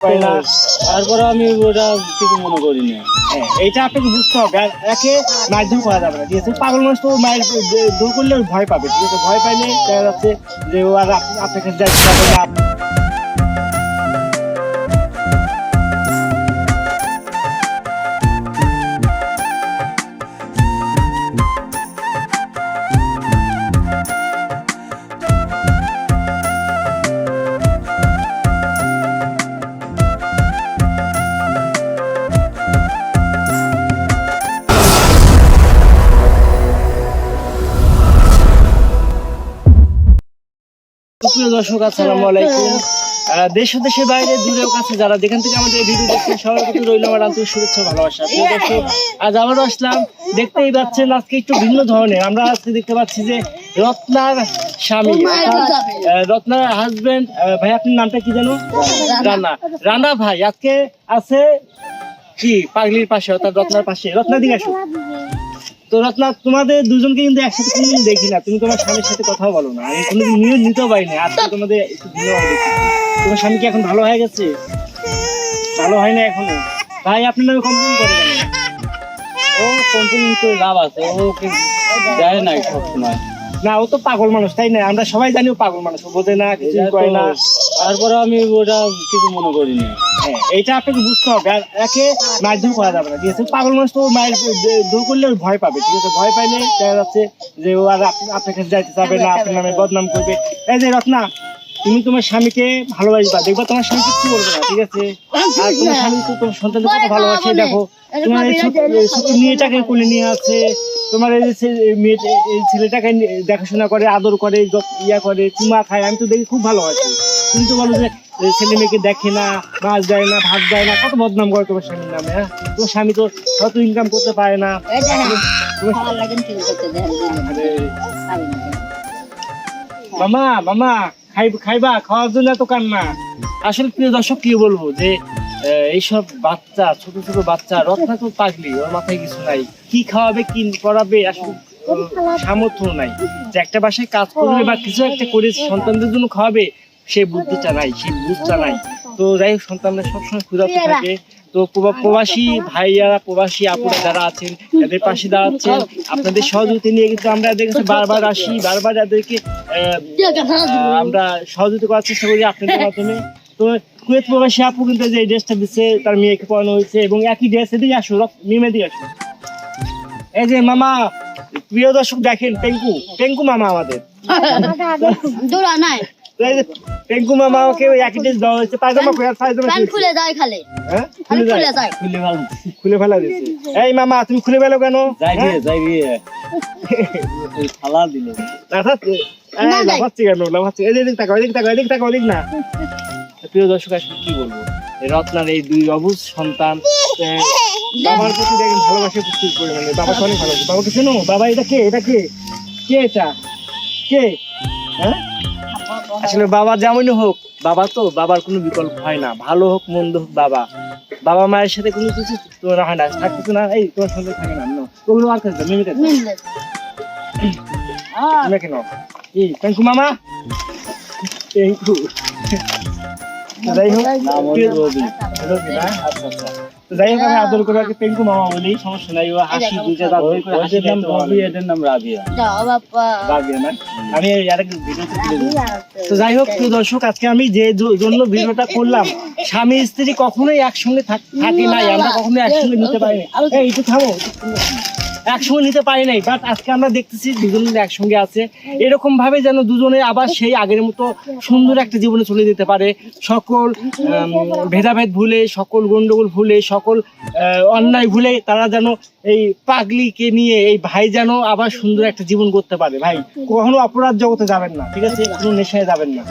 পাই না। তারপরে আমি ওটা কিছু মনে করি না হ্যাঁ, এইটা আপনাকে বুঝতে হবে। আর একে মাধ্যম করা যাবে না। ঠিক আছে পাগল মানুষ তো মায়ের দূর করলে ভয় পাবে। ঠিক আছে ভয় পাইলে দেখা যাচ্ছে যে ও আর আপনার কাছে সুপ্রিয় দর্শক আসসালামু আলাইকুম। দেশ দেশের বাইরে দূরের কাছে যারা যেখান থেকে আমাদের ভিডিও দেখছেন সবার প্রতি রইল আমার আন্তরিক শুভেচ্ছা ভালোবাসা। প্রিয় দর্শক আজ আবারও আসলাম। দেখতেই পাচ্ছেন আজকে একটু ভিন্ন ধরনের। আমরা আজকে দেখতে পাচ্ছি যে রত্নার স্বামী রত্নার হাজবেন্ড ভাই আপনার নামটা কি জানো রানা। রানা। ভাই আজকে আছে কি? পাগলির পাশে অর্থাৎ রত্নার পাশে। রত্না দিকে আসো তো রত্না তোমাদের দুজনকে কিন্তু একসাথে কোনোদিন দেখি না। তুমি তোমার স্বামীর সাথে কথাও বলো না। আমি কোনোদিন নিউজ নিতেও আজকে তোমাদের একটু ভিন্নভাবে দেখি। তোমার স্বামী কি এখন ভালো হয়ে গেছে? ভালো হয় না এখনও? ভাই আপনার নামে কমপ্লেন করে কেন? ও করে লাভ আছে। ওকে না ও তো পাগল মানুষ তাই না? আমরা সবাই জানি ও পাগল মানুষ। বোঝে না কিছু করে না। তারপরে আমি ওটা কিছু মনে করি হ্যাঁ, আপনাকে বুঝতে হবে আর একে মারধর করা যাবে না ঠিক আছে? পাগল মানুষ তো মায়ের দূর করলে ভয় পাবে ঠিক আছে? ভয় পাইলে দেখা যাচ্ছে যে ও আর আপনার কাছে যাইতে চাবে না আপনার নামে বদনাম করবে। এই যে রত্না তুমি তোমার স্বামীকে ভালোবাসবা দেখবা তোমার স্বামী কিছু বলবে না ঠিক আছে? আর তোমার স্বামী তো তোমার সন্তানের কত ভালোবাসে দেখো তোমার এই ছোট মেয়েটাকে কোলে নিয়ে আছে তোমার এই যে ছে- এই মেয়ে এই ছেলেটাকে দেখাশোনা করে আদর করে ইয়া করে চুমা খায় আমি তো দেখি খুব ভালোবাসি তুমি তো বলো যে ছেলে মেয়েকে দেখে না মাছ দেয় না ভাত দেয় না কত বদনাম করে তোমার স্বামীর নামে হ্যাঁ? তোমার স্বামী তো কত ইনকাম করতে পারে না। মামা মামা খাই খাইবা খাওয়ার জন্য এত কান্না। আসলে প্রিয় দর্শক কি বলব যে এইসব বাচ্চা ছোট ছোট বাচ্চা রত্না তো পাগলি ওর মাথায় কিছু নাই। কি খাওয়াবে কি করাবে আসলে সামর্থ্য নাই। যে একটা বাসায় কাজ করবে বা কিছু একটা করে সন্তানদের জন্য খাওয়াবে সে বুদ্ধিটা নাই সেই বুঝটা নাই তো যাই হোক সন্তানরা সবসময় ক্ষুধার্ত থাকে। তো প্রবাসী ভাইয়ারা প্রবাসী আপুরা যারা আছেন তাদের পাশে দাঁড়াচ্ছেন আপনাদের সহযোগিতা নিয়ে কিন্তু আমরা এদের কাছে বারবার আসি বারবার এদেরকে আমরা সহযোগিতা করার চেষ্টা করি আপনাদের মাধ্যমে। তো কুয়েত প্রবাসী আপু কিন্তু যে ড্রেসটা দিচ্ছে তার মেয়েকে পড়ানো হয়েছে এবং একই ড্রেস এদিকে আসো মিমে দিকে আসো। এই যে মামা প্রিয় দর্শক দেখেন পেঙ্কু। পেঙ্কু মামা আমাদের। দৌড়া নাই। তো এই যে পেঙ্কু মামা আমাকে ওই একই ড্রেস দেওয়া হয়েছে পায়জামা কই আর পায়জামা প্যান্ট কি খুলে যায় খালে। হ্যাঁ? খুলে খুলে যায়? ফেলা এই মামা তুমি খুলে ফেলো কেন? যাই হ্যাঁ? দিয়ে যাই দিয়ে। ফালা দিল। লাফাচ্ছে এই, না, নাই। লাফাচ্ছে কেন? লাফাচ্ছে। এদিক এদিক তাকাও এদিক তাকাও এদিক তাকাও এদিক না। প্রিয় দর্শক আসলে কি বলব? রত্নার এই দুই অবুজ সন্তান বাবার প্রতি দেখেন ভালোবাসা প্রচুর পরিমাণে। বাবাকে অনেক ভালোবাসে। বাবাকে শোনো বাবা এটা কে? এটা কে? কে এটা? কে? হ্যাঁ? আসলে বাবা যেমনই হোক বাবা তো বাবার কোনো বিকল্প হয় না। ভালো হোক মন্দ হোক বাবা। বাবা মায়ের সাথে কোনো কিছু তুলনা হয় না। থাকতেছে না এই তোমার সঙ্গে থাকে না ওগুলো আর কাছে মিমি কাছে কেন? পেঙ্কু মামা। পেঙ্কু যাই হোক আচ্ছা, আচ্ছা। তো যাই হোক আমি আদর করে আগে পেঙ্কু মামা বলি সমস্যা নাই ও হাসি দাঁত বের করে হাসি নাম দেয় এদের এটার নাম রাবিয়া। রাগবে না? আমি এই আরেক ভিডিওতে তুলে দিই তো যাই হোক প্রিয় দর্শক আজকে আমি যে জন্য ভিডিওটা করলাম স্বামী স্ত্রী কখনোই একসঙ্গে থাক- থাকি নাই আমরা কখনোই একসঙ্গে নিতে পারিনি। এই তো থামো। একসঙ্গে নিতে পারি নাই বাট আজকে আমরা দেখতেছি দুজন একসঙ্গে আছে। এরকম ভাবে যেন দুজনে আবার সেই আগের মতো সুন্দর একটা জীবনে চলে যেতে পারে। সকল ভেদাভেদ ভুলে, সকল গন্ডগোল ভুলে, সকল অন্যায় ভুলে তারা যেন এই পাগলিকে নিয়ে, এই ভাই যেন আবার সুন্দর একটা জীবন করতে পারে। ভাই, কখনো অপরাধ জগতে যাবেন না, ঠিক আছে? কোনো নেশায় যাবেন না?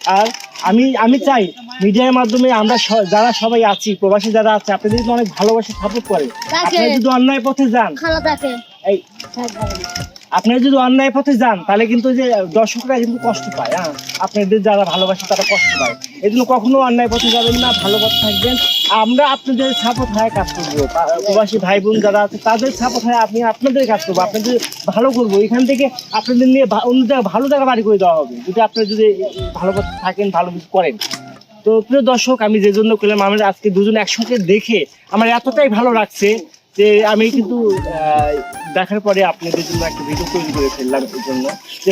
আর আমি আমি চাই মিডিয়ার মাধ্যমে আমরা যারা সবাই আছি প্রবাসী যারা আছে আপনাদের যদি অনেক ভালোবাসা সাপোর্ট করে। আপনারা যদি অন্যায় পথে যান এই আপনারা যদি অন্যায় পথে যান, তাহলে কিন্তু যে দর্শকরা কিন্তু কষ্ট পায় হ্যাঁ? আপনাদের যারা ভালোবাসে, তারা কষ্ট পায়। এই জন্য কখনো অন্যায় পথে যাবেন না, ভালো পথে থাকবেন। আমরা আপনাদের সাপোর্ট হয়ে কাজ করব। প্রবাসী ভাই বোন যারা আছে, তাদের সাপোর্ট হয়ে আপনি আপনাদের কাজ করব। আপনাদের ভালো করব। এখান থেকে আপনাদের নিয়ে অন্য জায়গায় ভালো জায়গা বাড়ি করে দেওয়া হবে। যদি আপনারা যদি ভালো পথে থাকেন, ভালো কিছু করেন। তো প্রিয় দর্শক, আমি যে জন্য করলাম, আমরা আজকে দুজন একসঙ্গে দেখে আমার এতটাই ভালো লাগছে যে আমি কিন্তু দেখার পরে আপনাদের জন্য একটা ভিডিও তৈরি করে ফেললাম এই জন্য। যে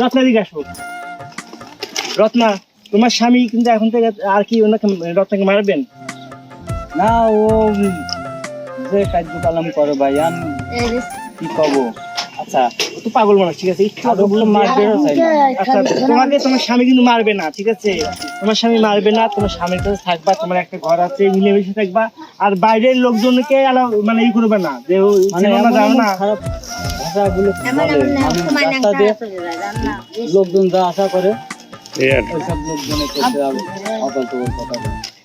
রত্না আসো রত্না তোমার স্বামী কিন্তু এখন থেকে আর কি ওনাকে রত্নাকে মারবেন? না ও যে কার্যকলাম করো ভাই আমি কি কব আচ্ছা তো পাগল মানুষ ঠিক আছে? একটু না। আচ্ছা তোমাকে তোমার স্বামী কিন্তু মারবে না ঠিক আছে? তোমার স্বামী মারবে না তোমার স্বামীর কাছে থাকবা তোমার একটা ঘর আছে মিলেমিশে থাকবা আর বাইরের লোকজনকে মানে ই করবে না যে মানে না খারাপ লোকজন যা আশা করে লোকজনের কথা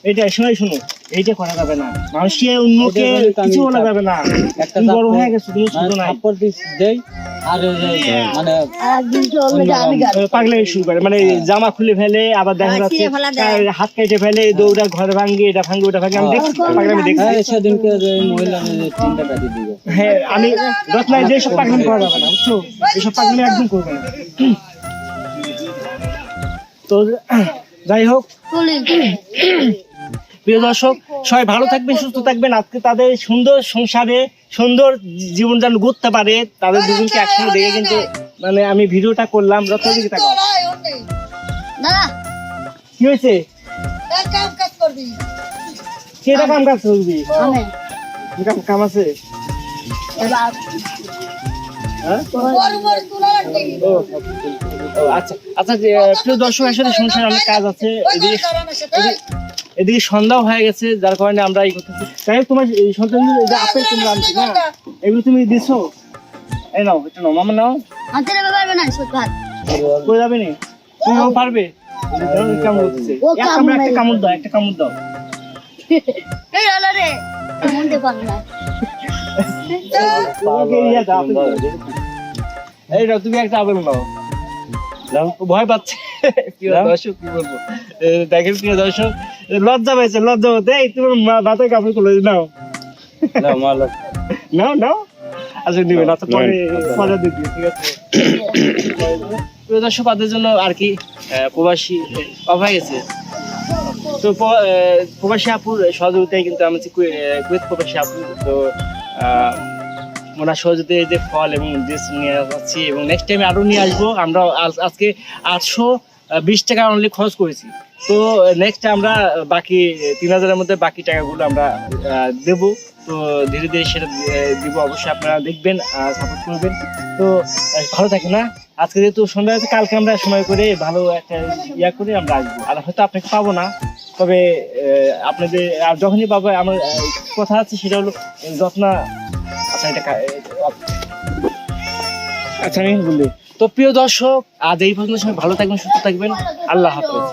এইটা শোনাই শুনো। এইটা করা যাবে না। মানুষকে অন্যকে এটা কিছু বলা যাবে না। একটা বড় হয়ে গেছো তুমি ছোট মানে দিস দেই। আর মানে পাগলে শুরু করে। মানে জামা খুলে ফেলে আবার দেখা যাচ্ছে দেয়। তার হাত কেটে ফেলে দৌড়া ঘর ভাঙ্গে এটা ভাঙ্গে ওটা ভাঙ্গে আমি দেখছি আমি দেখছি। হ্যাঁ সেদিনকে মহিলা মেয়ে তিনটা কাটি হ্যাঁ আমি রত্নায় যে সব পাগলামি করা যাবে না বুঝছ? এসব পাগলামি একদম করবে না। তো যাই হোক। প্রিয় দর্শক সবাই ভালো থাকবেন সুস্থ থাকবেন। আজকে তাদের সুন্দর সংসারে সুন্দর জীবন যেন গড়তে পারে। তাদের দুজনকে একসঙ্গে দেখে কিন্তু মানে আমি ভিডিওটা করলাম রত্ন দিকে তাকাও। কি হয়েছে? কেটা কাম কাজ করবি। কাম আছে? হ্যাঁ? আচ্ছা আচ্ছা যে, প্রিয় দর্শক আসলে সংসারে অনেক কাজ আছে। এদিকে সন্ধ্যাও হয়ে গেছে যার কারণে আমরা এই করতেছি। তাই তোমার এই যে আপেল তোমরা আনছি না এগুলো তুমি দিছো? এই নাও এটা নাও। মামা নাও। পারবে না করে যাবে নি? তুমি ও। পারবে হচ্ছে একটা কামড় দাও একটা কামড় দাও। এই হলো রে মনতে পারবে না। তোমাকে দাও, আপেল দাও। এই তুমি একটা আপেল নাও। নাও ও ভয় পাচ্ছে। নাও। দর্শক কি বলব? দেখেন প্রিয় দর্শক লজ্জা পাইছে লজ্জা হতে এই তোমার মাথায় কাপড় খুলে নাও। নাও, নাও নাও। আচ্ছা নিবে না তো পরে পরে দিবি ঠিক আছে? প্রিয় দর্শক তাদের জন্য আর কি প্রবাসী গেছে। তো প্রবাসী আপুর সহযোগিতায় কিন্তু আমি কুয়েত প্রবাসী আপু তো ওনার সহযোগিতায় যে ফল এবং ড্রেস নিয়ে যাচ্ছি এবং নেক্সট টাইম আরও নিয়ে আসব। আমরা আজ- আজকে আটশো বিশ টাকা অনলি খরচ করেছি। তো নেক্সট আমরা, বাকি তিন হাজারের মধ্যে বাকি টাকাগুলো আমরা দেবো। তো ধীরে ধীরে সেটা দিব। অবশ্যই আপনারা দেখবেন সাপোর্ট করবেন। তো ভালো থাকে না? আজকে যেহেতু সন্ধ্যা আছে কালকে আমরা সময় করে ভালো একটা ইয়া করে আমরা আসব। আর হয়তো আপনাকে পাবো না, তবে আপনাদের, আর যখনই পাবো, আমার কথা আছে সেটা হলো, যত্ন আচ্ছা এটা আচ্ছা আমি বলি। তো প্রিয় দর্শক আজ এই পর্যন্ত সবাই ভালো থাকবেন সুস্থ থাকবেন। আল্লাহ হাফেজ।